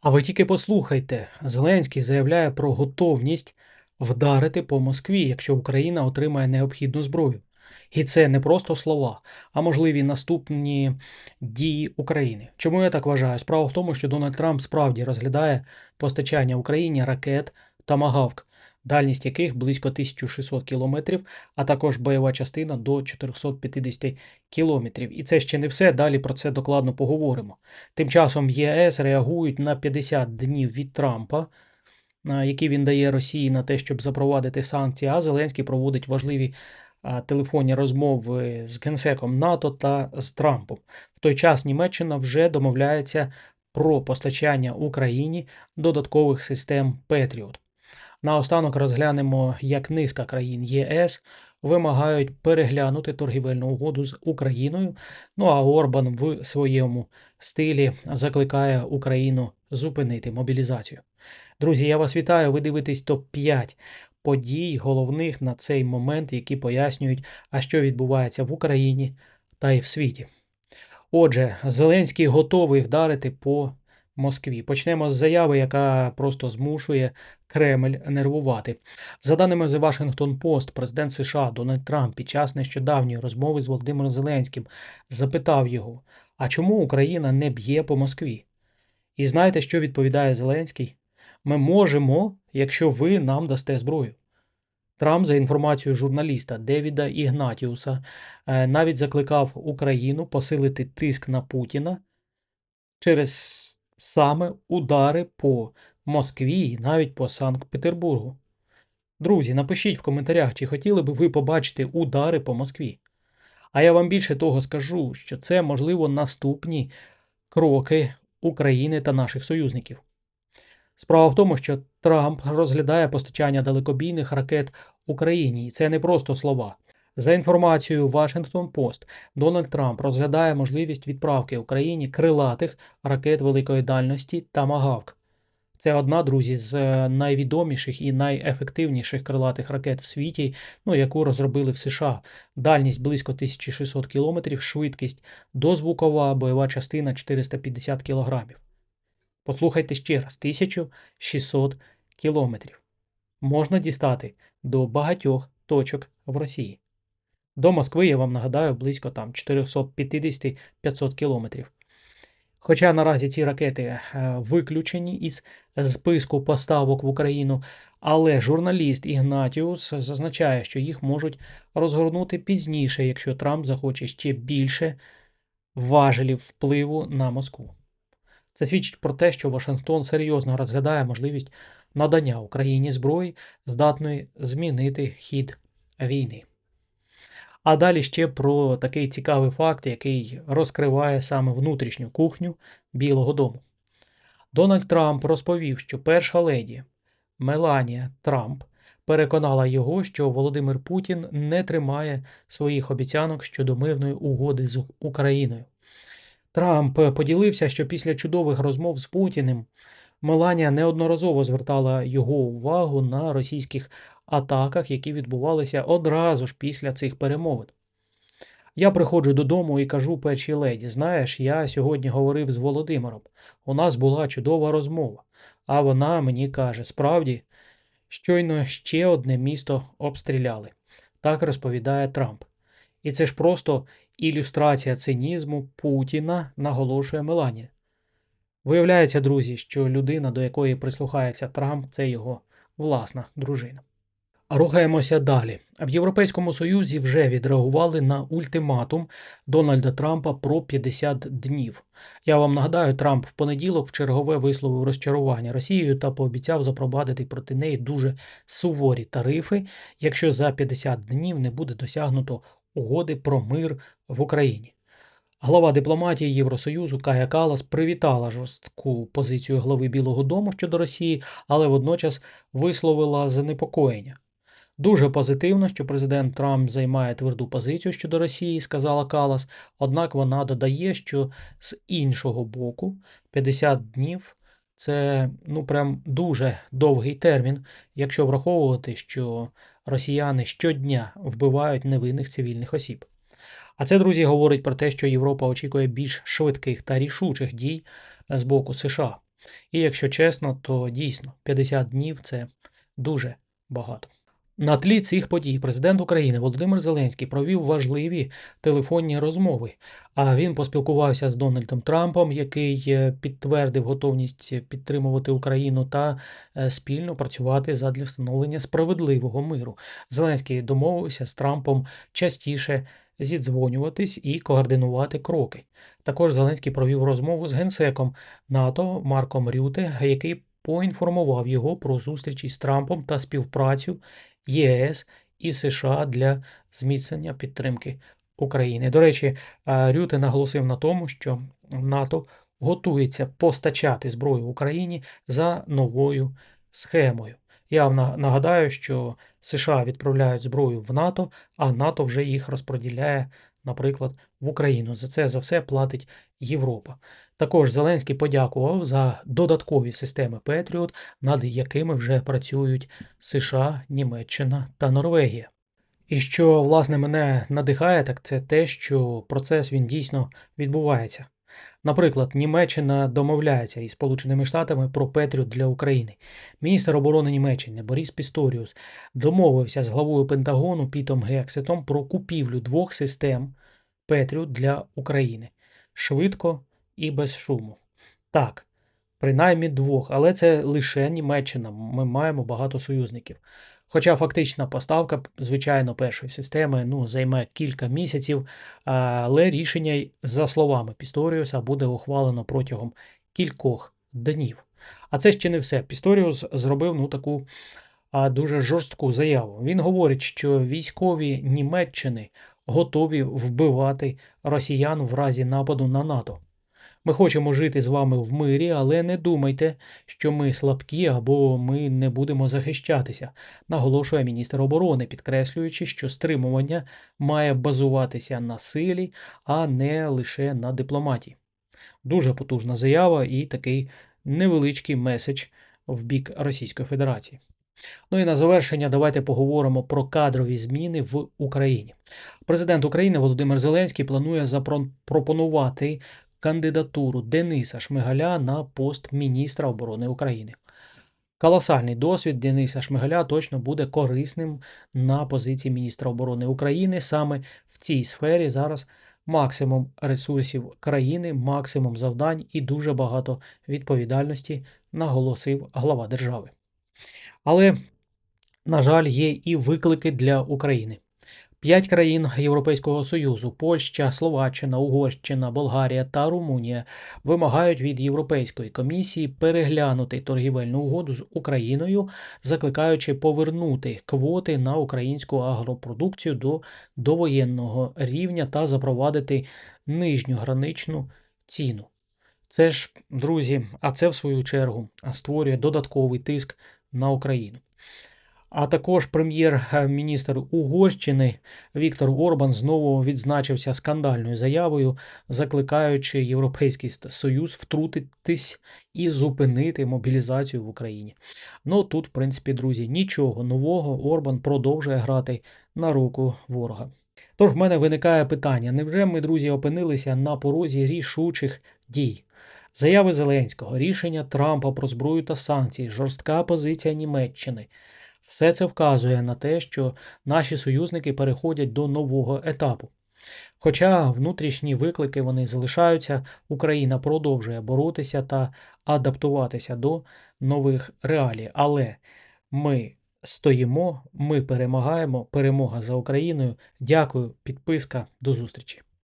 А ви тільки послухайте, Зеленський заявляє про готовність вдарити по Москві, якщо Україна отримає необхідну зброю. І це не просто слова, а можливі наступні дії України. Чому я так вважаю? Справа в тому, що Дональд Трамп справді розглядає постачання Україні ракет Тамагавк, дальність яких близько 1600 кілометрів, а також бойова частина до 450 кілометрів. І це ще не все. Далі про це докладно поговоримо. Тим часом в ЄС реагують на 50 днів від Трампа, які він дає Росії на те, щоб запровадити санкції, а Зеленський проводить важливі телефонні розмови з генсеком НАТО та з Трампом. В той час Німеччина вже домовляється про постачання Україні додаткових систем Петріот. Наостанок розглянемо, як низка країн ЄС вимагають переглянути торгівельну угоду з Україною. Ну а Орбан в своєму стилі закликає Україну зупинити мобілізацію. Друзі, я вас вітаю. Ви дивитесь топ-5 подій головних на цей момент, які пояснюють, а що відбувається в Україні та й в світі. Отже, Зеленський готовий вдарити по Москві. Почнемо з заяви, яка просто змушує Кремль нервувати. За даними The Washington Post, президент США Дональд Трамп під час нещодавньої розмови з Володимиром Зеленським запитав його: а чому Україна не б'є по Москві? І знаєте, що відповідає Зеленський? Ми можемо, якщо ви нам дасте зброю. Трамп, за інформацією журналіста Девіда Ігнатіуса, е, навіть закликав Україну посилити тиск на Путіна через саме удари по Москві і навіть по Санкт-Петербургу. Друзі, напишіть в коментарях, чи хотіли би ви побачити удари по Москві. А я вам більше того скажу, що це, можливо, наступні кроки України та наших союзників. Справа в тому, що Трамп розглядає постачання далекобійних ракет Україні, і це не просто слова. За інформацією Washington Post, Дональд Трамп розглядає можливість відправки Україні крилатих ракет великої дальності Тамагавк. Це одна, друзі, з найвідоміших і найефективніших крилатих ракет в світі, ну, яку розробили в США. Дальність близько 1600 км, швидкість дозвукова, бойова частина 450 кг. Послухайте ще раз: 1600 км. Можна дістати до багатьох точок в Росії. До Москви, я вам нагадаю, близько там 450-500 кілометрів. Хоча наразі ці ракети е, виключені із списку поставок в Україну, але журналіст Ігнатіус зазначає, що їх можуть розгорнути пізніше, якщо Трамп захоче ще більше важелів впливу на Москву. Це свідчить про те, що Вашингтон серйозно розглядає можливість надання Україні зброї, здатної змінити хід війни. А далі ще про такий цікавий факт, який розкриває саме внутрішню кухню Білого Дому. Дональд Трамп розповів, що перша леді Меланія Трамп переконала його, що Володимир Путін не тримає своїх обіцянок щодо мирної угоди з Україною. Трамп поділився, що після чудових розмов з Путіним Меланія неодноразово звертала його увагу на російських атаках, які відбувалися одразу ж після цих перемовин. Я приходжу додому і кажу першій леді: знаєш, я сьогодні говорив з Володимиром. У нас була чудова розмова. А вона мені каже: справді, щойно ще одне місто обстріляли. Так розповідає Трамп. І це ж просто ілюстрація цинізму Путіна, наголошує Меланія. Виявляється, друзі, що людина, до якої прислухається Трамп, це його власна дружина. Рухаємося далі. В Європейському Союзі вже відреагували на ультиматум Дональда Трампа про 50 днів. Я вам нагадаю, Трамп в понеділок в чергове висловив розчарування Росією та пообіцяв запровадити проти неї дуже суворі тарифи, якщо за 50 днів не буде досягнуто угоди про мир в Україні. Глава дипломатії Євросоюзу Кая Калас привітала жорстку позицію глави Білого Дому щодо Росії, але водночас висловила занепокоєння. Дуже позитивно, що президент Трамп займає тверду позицію щодо Росії, сказала Калас. Однак вона додає, що з іншого боку 50 днів це ну прям дуже довгий термін, якщо враховувати, що росіяни щодня вбивають невинних цивільних осіб. А це, друзі, говорить про те, що Європа очікує більш швидких та рішучих дій з боку США. І якщо чесно, то дійсно 50 днів це дуже багато. На тлі цих подій президент України Володимир Зеленський провів важливі телефонні розмови. А він поспілкувався з Дональдом Трампом, який е, підтвердив готовність підтримувати Україну та е, спільно працювати задля встановлення справедливого миру. Зеленський домовився з Трампом частіше зідзвонюватись і координувати кроки. Також Зеленський провів розмову з генсеком НАТО Марком Рюте, який поінформував його про зустріч із Трампом та співпрацю ЄС і США для зміцнення підтримки України. До речі, е, Рюте наголосив на тому, що НАТО готується постачати зброю Україні за новою схемою. Я вам нагадаю, що США відправляють зброю в НАТО, а НАТО вже їх розподіляє, наприклад, в Україну. За це за все платить Європа. Також Зеленський подякував за додаткові системи Петріот, над якими вже працюють США, Німеччина та Норвегія. І що, власне, мене надихає, так це те, що процес він дійсно відбувається. Наприклад, Німеччина домовляється із Сполученими Штатами про Петріот для України. Міністр оборони Німеччини Борис Пісторіус домовився з главою Пентагону Пітом Гексетом про купівлю двох систем Петріот для України швидко і без шуму. Так, принаймні двох, але це лише Німеччина. Ми маємо багато союзників. Хоча фактична поставка, звичайно, першої системи ну, займе кілька місяців, але рішення, за словами Пісторіуса, буде ухвалено протягом кількох днів. А це ще не все. Пісторіус зробив ну, таку а, дуже жорстку заяву. Він говорить, що військові Німеччини готові вбивати росіян в разі нападу на НАТО. Ми хочемо жити з вами в мирі, але не думайте, що ми слабкі або ми не будемо захищатися, наголошує міністр оборони, підкреслюючи, що стримування має базуватися на силі, а не лише на дипломатії. Дуже потужна заява і такий невеличкий меседж в бік Російської Федерації. Ну і на завершення давайте поговоримо про кадрові зміни в Україні. Президент України Володимир Зеленський планує запропонувати кандидатуру Дениса Шмигаля на пост міністра оборони України. Колосальний досвід Дениса Шмигаля точно буде корисним на позиції міністра оборони України. Саме в цій сфері зараз максимум ресурсів країни, максимум завдань і дуже багато відповідальності, наголосив глава держави. Але, на жаль, є і виклики для України. П'ять країн Європейського Союзу Польща, Словаччина, Угорщина, Болгарія та Румунія вимагають від Європейської комісії переглянути торгівельну угоду з Україною, закликаючи повернути квоти на українську агропродукцію до довоєнного рівня та запровадити нижню граничну ціну. Це ж, друзі, а це в свою чергу створює додатковий тиск на Україну. А також прем'єр-міністр Угорщини Віктор Орбан знову відзначився скандальною заявою, закликаючи Європейський Союз втрутитись і зупинити мобілізацію в Україні. Ну тут, в принципі, друзі, нічого нового Орбан продовжує грати на руку ворога. Тож в мене виникає питання: невже ми, друзі, опинилися на порозі рішучих дій? Заяви Зеленського, рішення Трампа про зброю та санкції, жорстка позиція Німеччини. Все це вказує на те, що наші союзники переходять до нового етапу. Хоча внутрішні виклики вони залишаються, Україна продовжує боротися та адаптуватися до нових реалій. Але ми стоїмо, ми перемагаємо. Перемога за Україною. Дякую, підписка, до зустрічі.